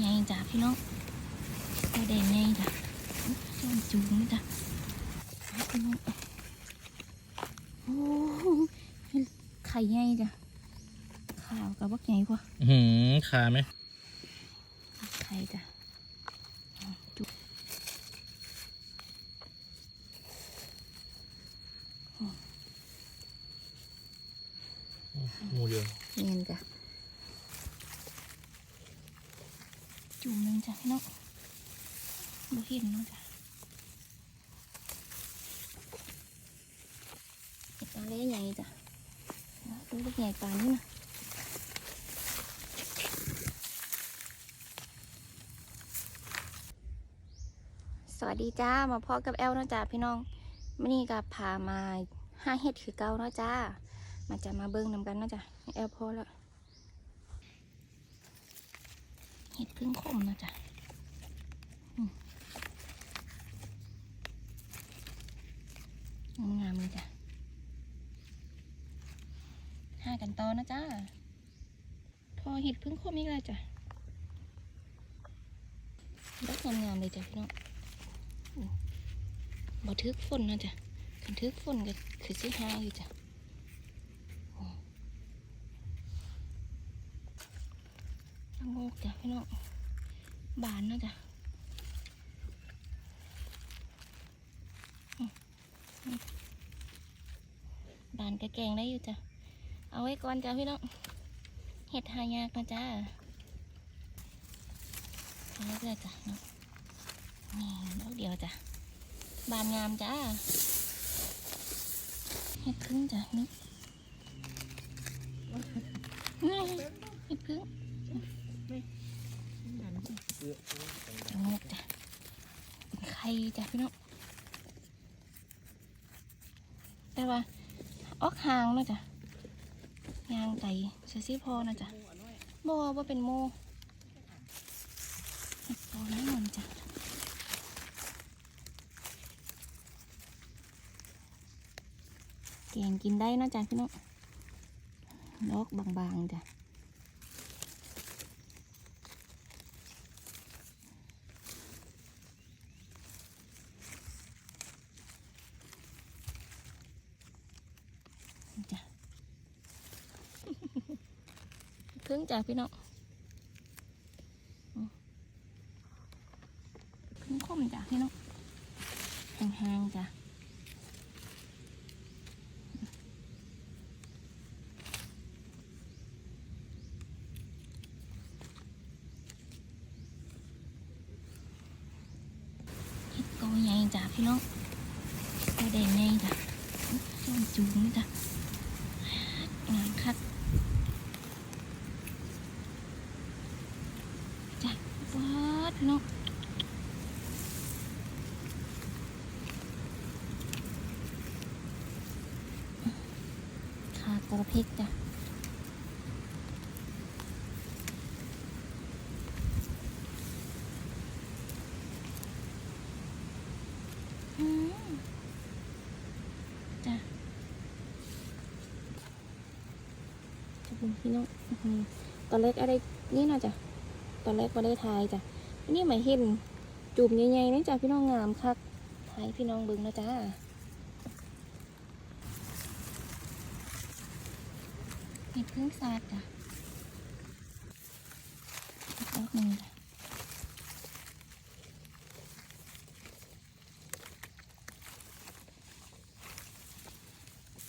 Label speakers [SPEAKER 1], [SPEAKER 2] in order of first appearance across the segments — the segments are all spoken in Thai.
[SPEAKER 1] ใหญ่จ้ะพี่น้องตัวแดงใหญ่จ้ะจ้อนจูงนี่จ้ะเอาพี่น้องโอ้ไข่ใหญ่จ้ะขาวกับบักใหญ่กว่า
[SPEAKER 2] อื้อหือขาไหม
[SPEAKER 1] ไข่จ้ะเอาจุ๊บ
[SPEAKER 2] หมูเดียว
[SPEAKER 1] เนียนจ้ะ จุ่มหนึงจ้ะพี่น้องบ่เห็นเนาะจ้ะเห็ดอะไรใหญ่จ้ะเอาดูลูกใหญ่ปานนี้นะสวัสดีจ้ามาพอกับแอลเนาะจ้ะพี่น้องมื่อนี้ก็พามาห้าเห็ดคือเก่าเนาะจ้า มาจะมาเบิ้งนำกันเนาะจ้ะแอลพอแล้ว เห็ดพึ่งคมนะจ้ะงามเลยจ้ะห้ากันต่อนะจ้าพอเห็ดพึ่งคมอีกแล้วจ้ะดอกงามๆเลยจ้ะพี่น้องบ่ทึกฝนนะจ้ะคันทึกฝนก็คือสิห้าอยู่จ้ะ ละโง กจ้ะพี่น้องบานเนาะจ้ะบานกระแกงได้อยู่จ้ะ เอาไว้ก่อนจ้ะพี่น้อง เห็ดหายากนะจ้าเอาเรื่อยๆจ้ะเนาะนี่ดอกเดียวจ้ะ บานงามจ้าเห็ดพึ่งจ้ะนึกนี่เห็ดพึ่ง งกจ้ะเป็นไข่จ้ะพี่น้องแต่ว่าออกหางนะจ้ะยางไก่เสียซี่พอนะจ้ะบ่ว่าเป็นโมเห็ดพอน้ำมันจ้ะแกงกินได้นะจ้ะพี่น้องดอกบางๆจ้ะ พึ่งจ้ะพี่น้องอืมพึ่งคมจ้ะพี่น้องห่างๆจ้ะเห็ดกอใหญ่จ้ะพี่น้องตัวแดงใหญ่จ้ะจ้อนจูงจ้ะงานคัดจ้ะว้าดพี่น้อง กระเพกจ้ะอืมจ้ะขอบคุณพี่น้องอื้อหือตอนแรกอะไรนี่น่าจะตอนแรกก็ได้ทายจ้ะนี่หมายเห็นจุ่มใหญ่ๆนี่จ้ะพี่น้องงามคักทายพี่น้องเบิ่งนะจ้า เห็ดพึ่งซาดจ้ะอีกดอกหนึ่งจ้ะ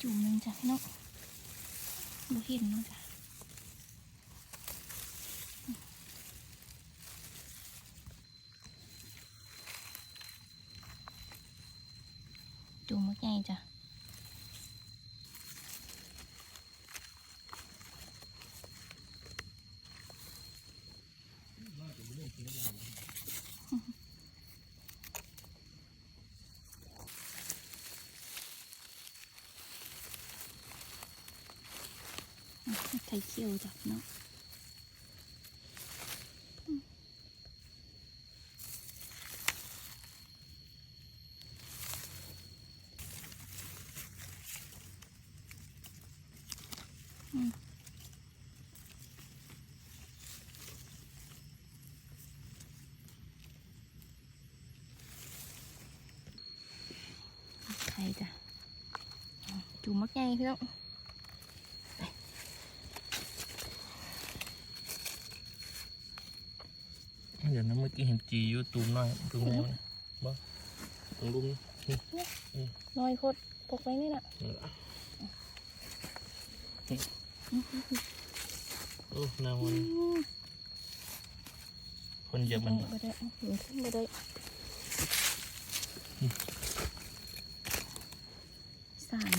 [SPEAKER 1] จุ่มหนึ่งจ้ะพี่น้องบ่เห็นเนาะจ้ะจูงมักใหญ่จ้ะ thấy chiều chặt nó ừ. Thấy ta Chú mất ngay phải
[SPEAKER 2] không? ดี๋ยวนะเมื่อกี้เห็นจีอยู่ตูมน้อยตูมแนวนะบ่ตรงรุมนี่
[SPEAKER 1] น้อยโคตรพกไว้นี่น่ะ
[SPEAKER 2] นี่ล่ะโอ้แนวมันคนเหยียบมัน
[SPEAKER 1] บ่ได้เอาหินขึ้นบ่ได้สาม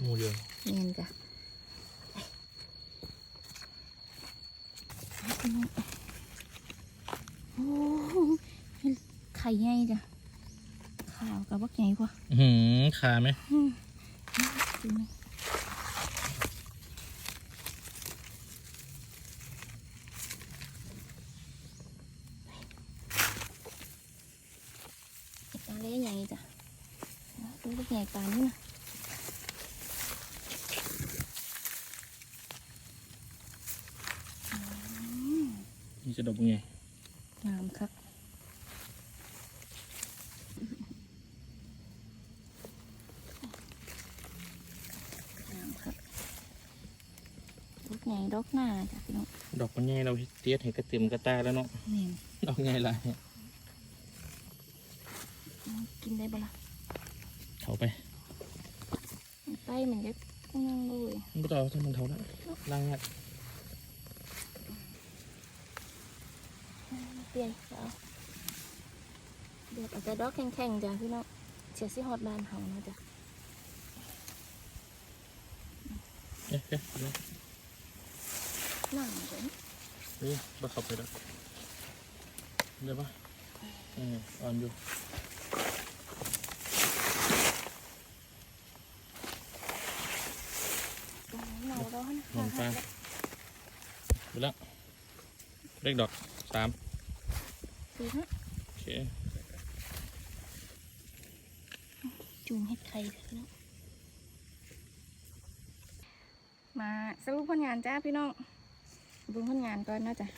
[SPEAKER 2] หมูเดียว
[SPEAKER 1] เนียนจ้ะเอาพี่น้องโอ้ไข่ใหญ่จ้ะขาวกับบักใหญ่กว่า
[SPEAKER 2] อื้อหือขาไหม
[SPEAKER 1] ดูนะปลาเล่ใหญ่จ้ะดูลูกใหญ่ปลานี่นะ
[SPEAKER 2] นี่ จะดอกไง
[SPEAKER 1] งามครับงามครับลูกใหญ่ดอกหน้าจ้ะพี่น้อง
[SPEAKER 2] ดอกมันใหญ่เราเตี้ยเห็นกระเต็มกระตายแล้วเนาะ
[SPEAKER 1] นี่
[SPEAKER 2] ดอกใหญ่หลาย
[SPEAKER 1] กินได้ปะล่ะ
[SPEAKER 2] เขาไป
[SPEAKER 1] ไปเหมือนจะนั่งเลย
[SPEAKER 2] ไม่ต้องเอาทำมันเท่าแล้วล่างงัด
[SPEAKER 1] เป ลี่ยนเอาเดือดอาจจะดอกแข็งๆจ้ะพี่น้องเสียสิฮอดบานเฮานะจ้ะ
[SPEAKER 2] เอ๊ะเอ๊ะเอ๊ะ
[SPEAKER 1] นั่งเดี๋ยวนี้
[SPEAKER 2] นี่บ้าเข้าไปแล้วเดี๋ยวปะเอออ่อนอยู่
[SPEAKER 1] หนาวร้อน
[SPEAKER 2] นอนฟ้าไปแล้วเลขดอกสาม
[SPEAKER 1] ดีฮะ
[SPEAKER 2] โอเค
[SPEAKER 1] จูงเห็ดไข่พี่น้องมาสรุปผลงานจ้าพี่น้องเบิ่งผลงานก่อนเนาะจ้ะ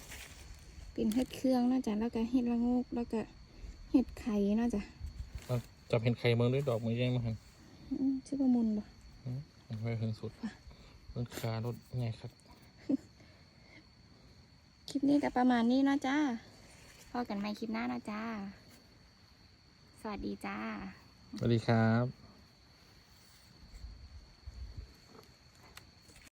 [SPEAKER 1] เป็นเห็ดเครื่องเนาะจ้ะแล้วก็เห็ดละโงกแล้วก็เห็ดไข่เนาะจ้ะ
[SPEAKER 2] จับเห็นไข่เมืองด้วยดอกมือแย่งมาหัน
[SPEAKER 1] อืมชื่อว่ามุนบ่
[SPEAKER 2] ไว้ถึงสุดต้นคารถไงครับ
[SPEAKER 1] คลิปนี้ก็ประมาณนี้เนาะจ้า พอกันใหม่คลิปหน้านะจ้า สวัสดีจ้า
[SPEAKER 2] สวัสดีครับ